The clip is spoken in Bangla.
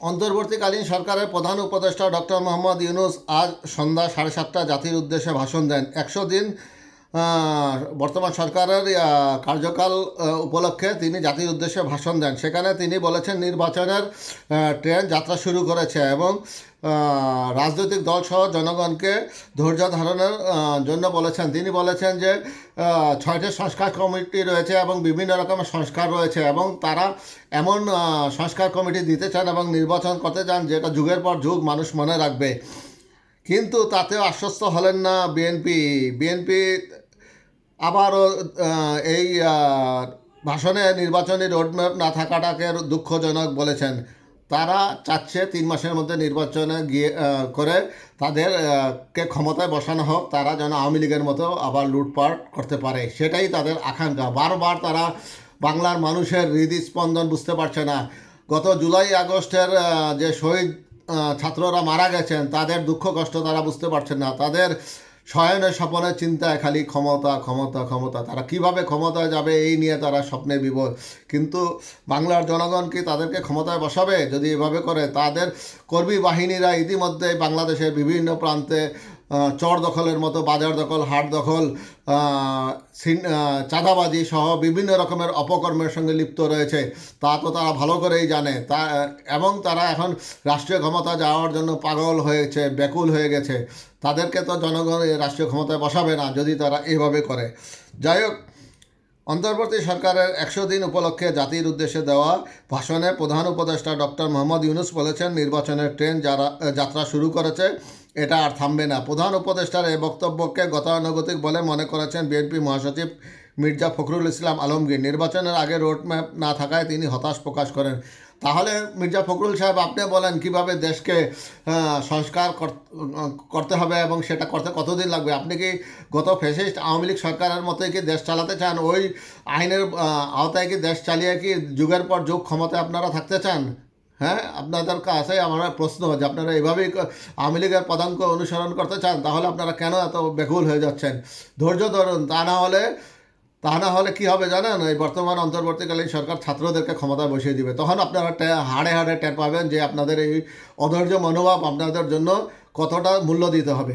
অন্তর্বর্তীকালীন সরকারের প্রধান উপদেষ্টা ডক্টর মোহাম্মদ ইউনুস আজ সন্ধ্যা সাড়ে সাতটা জাতির উদ্দেশ্যে ভাষণ দেন। একশো দিন বর্তমান সরকারের কার্যকাল উপলক্ষে তিনি জাতির উদ্দেশ্যে ভাষণ দেন। সেখানে তিনি বলেছেন, নির্বাচনের ট্রেন যাত্রা শুরু করেছে এবং রাজনৈতিক দলসহ জনগণকে ধৈর্য ধারণের জন্য বলেছেন। তিনি বলেছেন যে ছয়টি সংস্কার কমিটি রয়েছে এবং বিভিন্ন রকমের সংস্কার রয়েছে এবং তারা এমন সংস্কার কমিটি দিতে চান এবং নির্বাচন করতে চান যেটা যুগের পর যুগ মানুষ মনে রাখবে। কিন্তু তাতেও আশ্বস্ত হলেন না বিএনপি বিএনপি আবারও এই ভাষণে নির্বাচনী রোডম্যাপ না থাকাটাকে দুঃখজনক বলেছেন। তারা চাচ্ছে তিন মাসের মধ্যে নির্বাচনে গিয়ে করে তাদেরকে ক্ষমতায় বসানো হোক, তারা যেন আওয়ামী লীগের মতো আবার লুটপাট করতে পারে। সেটাই তাদের আকাঙ্ক্ষা। বারবার তারা বাংলার মানুষের হৃদস্পন্দন বুঝতে পারছে না। গত জুলাই আগস্টের যে শহীদ ছাত্ররা মারা গেছেন, তাদের দুঃখ, কষ্ট তারা বুঝতে পারছেন না। তাদের শয়নের স্বপনের চিন্তায় খালি ক্ষমতা ক্ষমতা ক্ষমতা। তারা কীভাবে ক্ষমতায় যাবে এই নিয়ে তারা স্বপ্নে বিভোর কিন্তু বাংলার জনগণ কি তাদেরকে ক্ষমতায় বসাবে? যদি এভাবে করে, তাদের কর্মী বাহিনীরা ইতিমধ্যে বাংলাদেশের বিভিন্ন প্রান্তে চর দখলের মতো, বাজার দখল, হাট দখল চাঁদাবাজি সহ বিভিন্ন রকমের অপকর্মের সঙ্গে লিপ্ত রয়েছে। তা তো তারা ভালো করেই জানে। তা, এবং তারা এখন রাষ্ট্রীয় ক্ষমতা যাওয়ার জন্য পাগল হয়েছে, ব্যাকুল হয়ে গেছে। তাদেরকে তো জনগণ রাষ্ট্রীয় ক্ষমতায় বসাবে না, যদি তারা এইভাবে করে। যাই হোক, অন্তর্বর্তী সরকারের একশো দিন উপলক্ষে জাতির উদ্দেশ্যে দেওয়া ভাষণে প্রধান উপদেষ্টা ডক্টর মোহাম্মদ ইউনুস বলেছেন, নির্বাচনের ট্রেন যারা, যাত্রা শুরু করেছে এটা আর থামবে না। প্রধান উপদেষ্টার এই বক্তব্যকে গতানুগতিক বলে মনে করেছেন বিএনপি মহাসচিব মির্জা ফখরুল ইসলাম আলমগীর। নির্বাচনের আগে রোডম্যাপ না থাকায় তিনি হতাশ প্রকাশ করেন। তাহলে মির্জা ফখরুল সাহেব, আপনি বলেন কীভাবে দেশকে সংস্কার কর- করতে হবে এবং সেটা করতে কতদিন লাগবে? আপনি কি গত ফেসিস্ট আওয়ামী লীগ সরকারের মতোই কি দেশ চালাতে চান? ওই আইনের আওতায় কি দেশ চালিয়ে কি যুগের পর যুগ ক্ষমতায় আপনারা থাকতে চান? হ্যাঁ আপনাদের কাছে আমার প্রশ্ন যে আপনারা এভাবেই আওয়ামী লীগের পদাঙ্ক অনুসরণ করতে চান, তাহলে আপনারা কেন এত বেকুল হয়ে যাচ্ছেন? ধৈর্য ধরুন, তা না হলে, তা না হলে কি হবে জানেন? এই বর্তমান অন্তর্বর্তীকালীন সরকার ছাত্রদেরকে ক্ষমতায় বসিয়ে দিবে। তখন আপনারা হাড়ে হাড়ে টের পাবেন যে আপনাদের এই অধৈর্য মনোভাব আপনাদের জন্য কতটা মূল্য দিতে হবে।